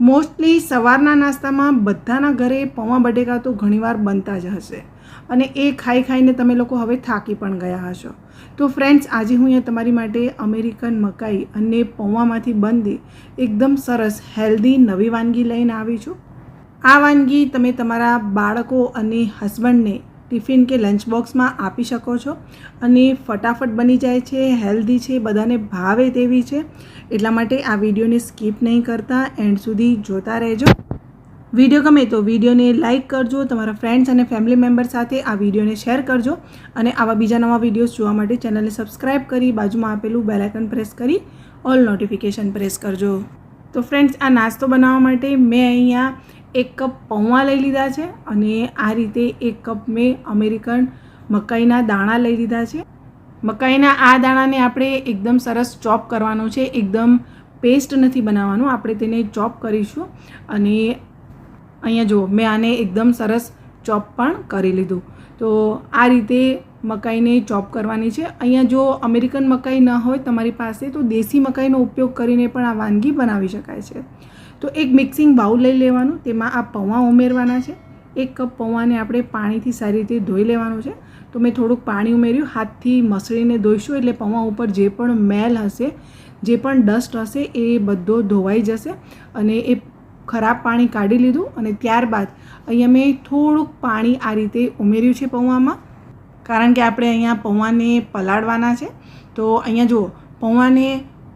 Mostly સવારના નાસ્તામાં બધાના ઘરે પૌવા બટેકા તો ઘણીવાર બનતા જ હશે. અને એ ખાઈ ખાઈને તમે લોકો હવે થાકી પણ ગયા હશો. તો ફ્રેન્ડ્સ આજે હું અહીંયા તમારી માટે અમેરિકન મકાઈ અને પૌવામાંથી બનતી એકદમ સરસ હેલ્ધી નવી વાનગી લઈને આવી છું. આ વાનગી તમે તમારા બાળકો અને હસબન્ડને ટિફિન કે લંચ બોક્સમાં આપી શકો છો. અને ફટાફટ બની જાય છે, હેલ્ધી છે, બધાને ભાવે તેવી છે. એટલા માટે આ વિડીયોને સ્કીપ નહીં કરતા, એન્ડ સુધી જોતા રહેજો. વીડિયો ગમે તો વિડીયોને લાઇક કરજો, તમારા ફ્રેન્ડ્સ અને ફેમિલી મેમ્બર સાથે આ વિડીયોને શેર કરજો. અને આવા બીજા નવા વિડીયોઝ જોવા માટે ચેનલને સબસ્ક્રાઇબ કરી બાજુમાં આપેલું બેલાઇકન પ્રેસ કરી ઓલ નોટિફિકેશન પ્રેસ કરજો. તો ફ્રેન્ડ્સ, આ નાસ્તો બનાવવા માટે મેં અહીંયા એક કપ પૌવા લઈ લીધા છે અને આ રીતે એક કપ મેં અમેરિકન મકાઈના દાણા લઈ લીધા છે. મકાઈના આ દાણાને આપણે એકદમ સરસ ચોપ કરવાનો છે. એકદમ પેસ્ટ નથી બનાવવાનું. આપણે તેને ચોપ કરીશું અને અહીંયા જુઓ, મેં આને એકદમ સરસ ચોપ પણ કરી લીધું. તો આ રીતે મકાઈને ચોપ કરવાની છે. અહીંયા જો અમેરિકન મકાઈ ન હોય તમારી પાસે, તો દેશી મકાઈનો ઉપયોગ કરીને પણ આ વાનગી બનાવી શકાય છે. તો એક મિક્સિંગ બાઉલ લઈ લેવાનું, તેમાં આ પૌવા ઉમેરવાના છે. એક કપ પૌવાને આપણે પાણીથી સારી રીતે ધોઈ લેવાનું છે. તો મેં થોડુંક પાણી ઉમેર્યું, હાથથી મસળીને ધોઈશું એટલે પૌવા ઉપર જે પણ મેલ હશે, જે પણ ડસ્ટ હશે, એ બધો ધોવાઈ જશે અને એ ખરાબ પાણી કાઢી લીધું અને ત્યારબાદ અહીંયા મેં થોડુંક પાણી આ રીતે ઉમેર્યું છે પૌવામાં. કારણ કે આપણે અહીંયા પૌવાને પલાળવાના છે. તો અહીંયા જુઓ, પૌવાને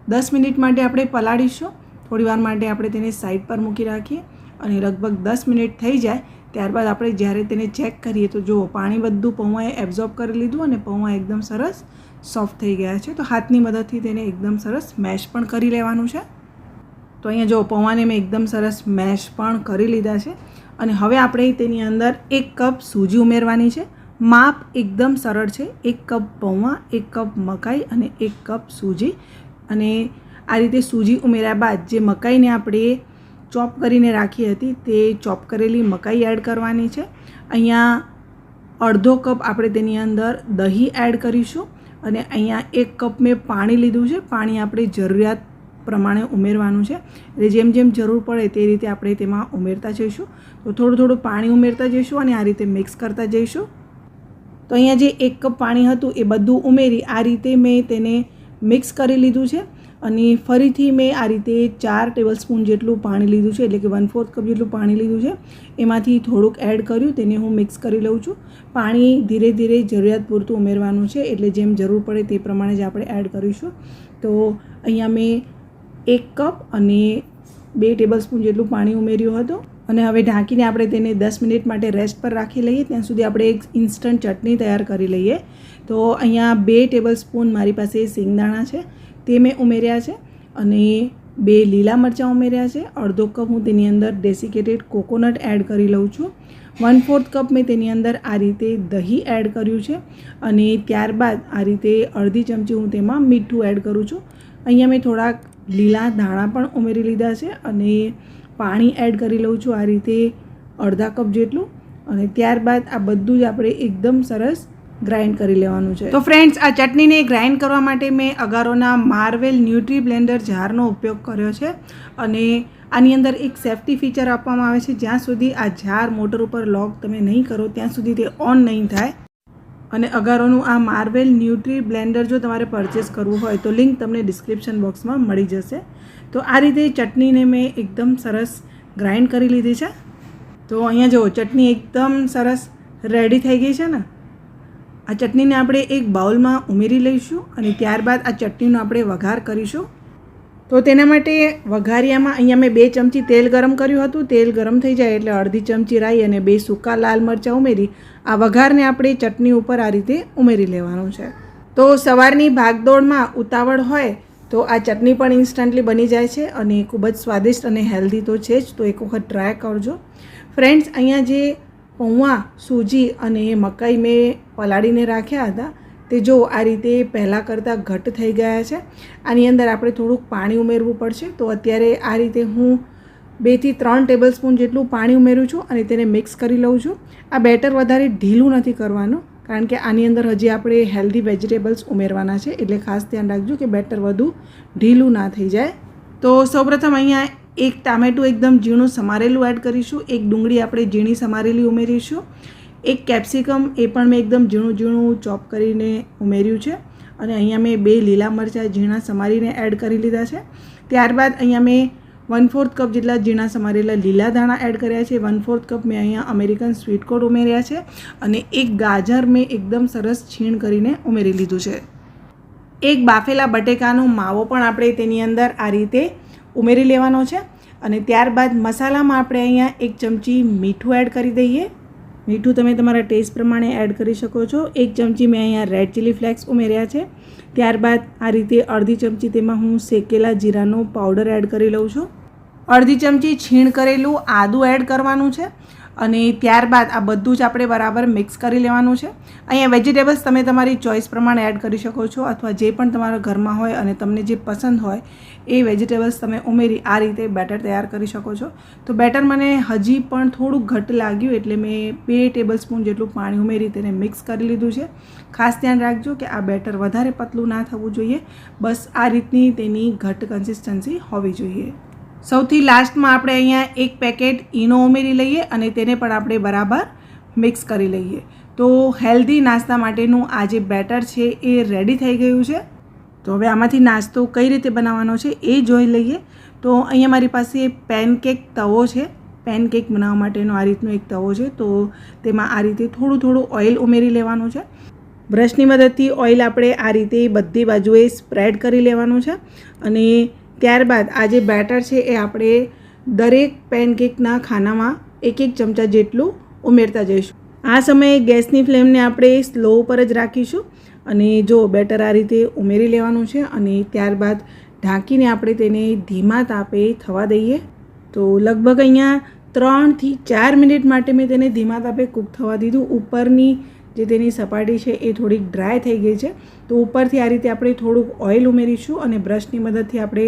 દસ મિનિટ માટે આપણે પલાળીશું. થોડી વાર માટે આપણે તેને સાઈડ પર મૂકી રાખીએ અને લગભગ દસ મિનિટ થઈ જાય ત્યારબાદ આપણે જ્યારે તેને ચેક કરીએ તો જુઓ, પાણી બધું પૌવાએ એબ્ઝોર્બ કરી લીધું અને પૌવા એકદમ સરસ સોફ્ટ થઈ ગયા છે. તો હાથની મદદથી તેને એકદમ સરસ મેશ પણ કરી લેવાનું છે. તો અહીંયા જો પૌવાને મેં એકદમ સરસ મેશ પણ કરી લીધા છે. અને હવે આપણે તેની અંદર એક કપ સૂજી ઉમેરવાની છે. માપ એકદમ સરળ છે. એક કપ પૌવા એક કપ મકાઈ અને એક કપ સૂજી. અને આ રીતે સૂજી ઉમેર્યા બાદ જે મકાઈને આપણે ચોપ કરીને રાખી હતી તે ચોપ કરેલી મકાઈ એડ કરવાની છે. અહીંયા અડધો કપ આપણે તેની અંદર દહીં એડ કરીશું અને અહીંયા એક કપ મેં પાણી લીધું છે. પાણી આપણે જરૂરિયાત પ્રમાણે ઉમેરવાનું છે. એટલે જેમ જેમ જરૂર પડે તે રીતે આપણે તેમાં ઉમેરતા જઈશું. તો થોડું થોડું પાણી ઉમેરતા જઈશું અને આ રીતે મિક્સ કરતા જઈશું. તો અહીંયા જે એક કપ પાણી હતું એ બધું ઉમેરી આ રીતે મેં તેને મિક્સ કરી લીધું છે. અને ફરીથી મેં આ રીતે ચાર ટેબલ સ્પૂન જેટલું પાણી લીધું છે, એટલે કે વન ફોર્થ કપ જેટલું પાણી લીધું છે. એમાંથી થોડુંક એડ કર્યું, તેને હું મિક્સ કરી લઉં છું. પાણી ધીરે ધીરે જરૂરિયાત પૂરતું ઉમેરવાનું છે, એટલે જેમ જરૂર પડે તે પ્રમાણે જ આપણે એડ કરીશું. તો અહીંયા મેં એક કપ અને બે ટેબલ સ્પૂન જેટલું પાણી ઉમેર્યું હતું. અને હવે ઢાંકીને આપણે તેને દસ મિનિટ માટે રેસ્ટ પર રાખી લઈએ. ત્યાં સુધી આપણે એક ઇન્સ્ટન્ટ ચટણી તૈયાર કરી લઈએ. તો અહીંયા બે ટેબલ સ્પૂન મારી પાસે સિંગદાણા છે. તે મેં ઉમેર્યા છે અને બે લીલા મરચાં ઉમેર્યા છે. અડધો કપ હું તેની અંદર ડેસિકેટેડ કોકોનટ એડ કરી લઉં છું. વન ફોર્થ કપ મેં તેની અંદર આ રીતે દહીં એડ કર્યું છે અને ત્યારબાદ આ રીતે અડધી ચમચી હું તેમાં મીઠું એડ કરું છું. અહીંયા મેં થોડાક લીલા ધાણા પણ ઉમેરી લીધા છે અને પાણી એડ કરી લઉં છું આ રીતે અડધા કપ જેટલું. અને ત્યારબાદ આ બધું જ આપણે એકદમ સરસ ગ્રાઇન્ડ કરી લેવાનું છે. તો ફ્રેન્ડ્સ આ ચટણીને ગ્રાઇન્ડ કરવા માટે મેં અગારોના માર્વેલ ન્યુટ્રી બ્લેન્ડર જારનો ઉપયોગ કર્યો છે અને આની અંદર એક સેફ્ટી ફીચર આપવામાં આવે છે. જ્યાં સુધી આ જાર મોટર ઉપર લોક તમે નહીં કરો, ત્યાં સુધી તે ઓન નહીં થાય. અને અગારોનું આ માર્વેલ ન્યુટ્રી બ્લેન્ડર જો તમારે પરચેસ કરવું હોય તો લિંક તમને ડિસ્ક્રિપ્શન બોક્સમાં મળી જશે. તો આ રીતે ચટણીને મેં એકદમ સરસ ગ્રાઇન્ડ કરી લીધી છે. તો અહીંયા જુઓ ચટણી એકદમ સરસ રેડી થઈ ગઈ છે ને આ ચટણીને આપણે એક બાઉલમાં ઉમેરી લઈશું અને ત્યારબાદ આ ચટણીનો આપણે વઘાર કરીશું. તો તેના માટે વઘારિયામાં અહીંયા મેં બે ચમચી તેલ ગરમ કર્યું હતું. તેલ ગરમ થઈ જાય એટલે અડધી ચમચી રાઈ અને બે સૂકા લાલ મરચાં ઉમેરી આ વઘારને આપણે ચટણી ઉપર આ રીતે ઉમેરી લેવાનું છે. તો સવારની ભાગદોડમાં ઉતાવળ હોય તો આ ચટણી પણ ઇન્સ્ટન્ટલી બની જાય છે અને ખૂબ જ સ્વાદિષ્ટ અને હેલ્ધી તો છે જ. તો એક વખત ટ્રાય કરજો. ફ્રેન્ડ્સ, અહીંયા જે પૌવા સૂજી અને મકાઈ મેં પલાળીને રાખ્યા હતા. તે જો આ રીતે પહેલાં કરતાં ઘટ થઈ ગયા છે. આની અંદર આપણે થોડુંક પાણી ઉમેરવું પડશે. તો અત્યારે આ રીતે હું બેથી ત્રણ ટેબલ સ્પૂન જેટલું પાણી ઉમેરું છું અને તેને મિક્સ કરી લઉં છું. આ બેટર વધારે ઢીલું નથી કરવાનું, કારણ કે આની અંદર હજી આપણે હેલ્ધી વેજીટેબલ્સ ઉમેરવાના છે. એટલે ખાસ ધ્યાન રાખજો કે બેટર વધુ ઢીલું ના થઈ જાય. તો સૌપ્રથમ અહીંયા એક ટામેટું એકદમ ઝીણું સમારેલું એડ કરીશું, એક ડુંગળી આપણે ઝીણી સમારેલી ઉમેરીશું, એક કેપ્સિકમ એ પણ મેં એકદમ ઝીણું ઝીણું ચોપ કરીને ઉમેર્યું છે, અને અહીંયા મેં બે લીલા મરચાં ઝીણા સમારીને એડ કરી લીધા છે, ત્યારબાદ અહીંયા મેં વન ફોર્થ કપ જેટલા ઝીણા સમારેલા લીલા દાણા એડ કર્યા છે વન ફોર્થ કપ મેં અહીંયા અમેરિકન સ્વીટ કોર્ન ઉમેર્યા છે, અને એક ગાજર મેં એકદમ સરસ છીણ કરીને ઉમેરી લીધું છે. એક બાફેલા બટેકાનો માવો પણ આપણે તેની અંદર આ રીતે ઉમેરી લેવાનો છે અને ત્યારબાદ મસાલામાં આપણે અહીંયા એક ચમચી મીઠું એડ કરી દઈએ. મીઠું તમે તમારા ટેસ્ટ પ્રમાણે એડ કરી શકો છો. એક ચમચી મેં અહીંયા રેડ ચીલી ફ્લેક્સ ઉમેર્યા છે. ત્યારબાદ આ રીતે અડધી ચમચી તેમાં હું શેકેલા જીરાનો પાવડર એડ કરી લઉં છું. અડધી ચમચી છીણ કરેલું આદું એડ કરવાનું છે. અને ત્યારબાદ આ બધું જ આપણે બરાબર મિક્સ કરી લેવાનું છે. અહીંયા વેજીટેબલ્સ તમે તમારી ચોઈસ પ્રમાણે એડ કરી શકો છો અથવા જે પણ તમારા ઘરમાં હોય અને તમને જે પસંદ હોય એ વેજીટેબલ્સ તમે ઉમેરી આ રીતે બેટર તૈયાર કરી શકો છો. તો બેટર મને હજી પણ થોડું ઘટ લાગ્યું એટલે મેં બે ટેબલ સ્પૂન જેટલું પાણી ઉમેરી તેને મિક્સ કરી લીધું છે. ખાસ ધ્યાન રાખજો કે આ બેટર વધારે પતલું ના થવું જોઈએ. બસ આ રીતની તેની ઘટ કન્સિસ્ટન્સી હોવી જોઈએ. સૌથી લાસ્ટમાં આપણે અહીંયા એક પેકેટ ઈનો ઉમેરી લઈએ અને તેને પણ આપણે બરાબર મિક્સ કરી લઈએ. તો હેલ્ધી નાસ્તા માટેનું આ જે બેટર છે એ રેડી થઈ ગયું છે. તો હવે આમાંથી નાસ્તો કઈ રીતે બનાવવાનો છે એ જોઈ લઈએ. તો અહીંયા મારી પાસે પેનકેક તવો છે. પેનકેક બનાવવા માટેનો આ રીતનો એક તવો છે. તો તેમાં આ રીતે થોડું થોડું ઓઇલ ઉમેરી લેવાનું છે. બ્રશની મદદથી ઓઇલ આપણે આ રીતે બધી બાજુએ સ્પ્રેડ કરી લેવાનું છે. અને ત્યારબાદ આ જે બેટર છે એ આપણે દરેક પેનકેકના ખાનામાં એક એક ચમચા જેટલું ઉમેરતા જઈશું. આ સમયે ગેસની ફ્લેમને આપણે સ્લો ઉપર જ રાખીશું અને જો બેટર આ રીતે ઉમેરી લેવાનું છે અને ત્યારબાદ ઢાંકીને આપણે તેને ધીમા તાપે થવા દઈએ, તો લગભગ અહીંયા ત્રણથી ચાર મિનિટ માટે મેં તેને ધીમા તાપે કૂક થવા દીધું. ઉપરની જે તેની સપાટી છે એ થોડીક ડ્રાય થઈ ગઈ છે. તો ઉપરથી આ રીતે આપણે થોડુંક ઓઇલ ઉમેરીશું અને બ્રશની મદદથી આપણે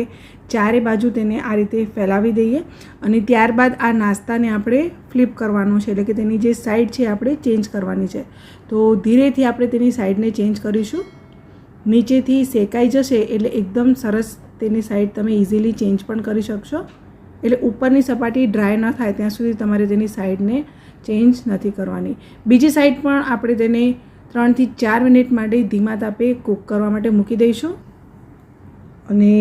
ચારે બાજુ તેને આ રીતે ફેલાવી દઈએ અને ત્યારબાદ આ નાસ્તાને આપણે ફ્લિપ કરવાનું છે. એટલે કે તેની જે સાઈડ છે આપણે ચેન્જ કરવાની છે. તો ધીરેથી આપણે તેની સાઈડને ચેન્જ કરીશું. નીચેથી શેકાઈ જશે એટલે એકદમ સરસ તેની સાઈડ તમે ઇઝીલી ચેન્જ પણ કરી શકશો. એટલે ઉપરની સપાટી ડ્રાય ન થાય ત્યાં સુધી તમારે તેની સાઈડને ચેન્જ નથી કરવાની. બીજી સાઈડ પણ આપણે તેને ત્રણથી ચાર મિનિટ માટે ધીમા તાપે કૂક કરવા માટે મૂકી દઈશું. અને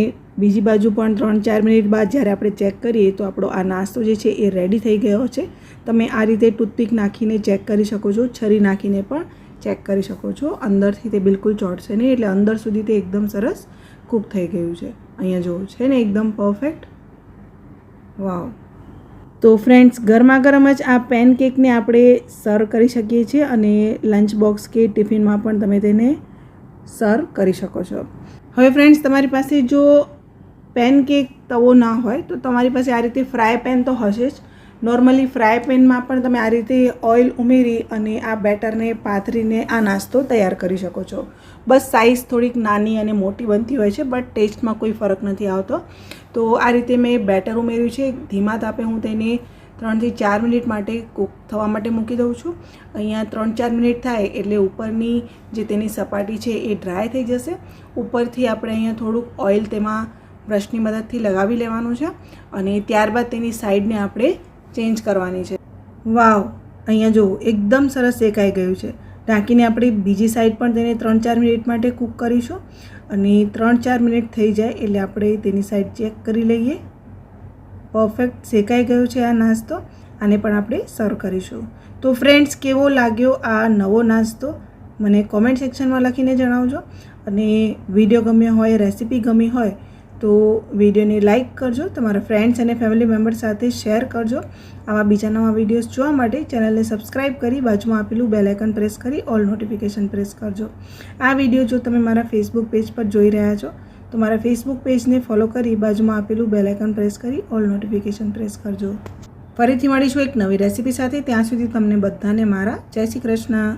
બીજી બાજુ પણ ત્રણ ચાર મિનિટ બાદ જ્યારે આપણે ચેક કરીએ તો આપણો આ નાસ્તો જે છે એ રેડી થઈ ગયો છે. તમે આ રીતે ટૂથપીક નાખીને ચેક કરી શકો છો, છરી નાખીને પણ ચેક કરી શકો છો. અંદરથી તે બિલકુલ ચોટશે નહીં, એટલે અંદર સુધી તે એકદમ સરસ કૂક થઈ ગયું છે. અહીંયા જોવું છે ને એકદમ પરફેક્ટ વાવ. તો ફ્રેન્ડ્સ ગરમા ગરમ જ આ પેનકેકને આપણે સર્વ કરી શકીએ છીએ અને લંચ બોક્સ કે ટિફિનમાં પણ તમે તેને સર્વ કરી શકો છો. હવે ફ્રેન્ડ્સ તમારી પાસે જો પેનકેક તવો ના હોય, તો તમારી પાસે આ રીતે ફ્રાય પેન તો હશે જ. નોર્મલી ફ્રાય પેનમાં પણ તમે આ રીતે ઓઇલ ઉમેરી અને આ બેટરને પાથરીને આ નાસ્તો તૈયાર કરી શકો છો. બસ સાઇઝ થોડીક નાની અને મોટી બનતી હોય છે બટ ટેસ્ટમાં કોઈ ફરક નથી આવતો. તો આ રીતે મેં બેટર ઉમેર્યું છે. ધીમા તાપે હું તેને ત્રણથી ચાર મિનિટ માટે કૂક થવા માટે મૂકી દઉં છું. અહીંયા ત્રણ ચાર મિનિટ થાય એટલે ઉપરની જે તેની સપાટી છે એ ડ્રાય થઈ જશે. ઉપરથી આપણે અહીંયા થોડુંક ઓઇલ તેમાં બ્રશની મદદથી લગાવી લેવાનું છે અને ત્યારબાદ તેની સાઈડને આપણે ચેન્જ કરવાની છે. વાવ! અહીંયા જુઓ એકદમ સરસ શેકાઈ ગયું છે. ઢાંકીને આપણે બીજી સાઈડ પણ તેને ત્રણ ચાર મિનિટ માટે કૂક કરીશું. અને ત્રણ ચાર મિનિટ થઈ જાય એટલે આપણે તેની સાઈડ ચેક કરી લઈએ. પરફેક્ટ શેકાઈ ગયો છે આ નાસ્તો આને પણ આપણે સર્વ કરીશું. તો ફ્રેન્ડ્સ, કેવો લાગ્યો આ નવો નાસ્તો? મને કોમેન્ટ સેક્શનમાં લખીને જણાવજો. અને વીડિયો ગમ્યો હોય, રેસીપી ગમી હોય તો વિડીયોને લાઇક કરજો, તમારા ફ્રેન્ડ્સ અને ફેમિલી મેમ્બર સાથે શેર કરજો. આવા બીજા નવા વિડીયોઝ જોવા માટે ચેનલને સબસ્ક્રાઇબ કરી બાજુમાં આપેલું બેલ પ્રેસ કરી ઓલ નોટિફિકેશન પ્રેસ કરજો. આ વીડિયો જો તમે મારા ફેસબુક પેજ પર જોઈ રહ્યા છો, તો મારા ફેસબુક પેજને ફોલો કરી બાજુમાં આપેલું બેલ પ્રેસ કરી ઓલ નોટિફિકેશન પ્રેસ કરજો. ફરીથી મળીશું એક નવી રેસીપી સાથે. ત્યાં સુધી તમને બધાને મારા જય શ્રી કૃષ્ણ.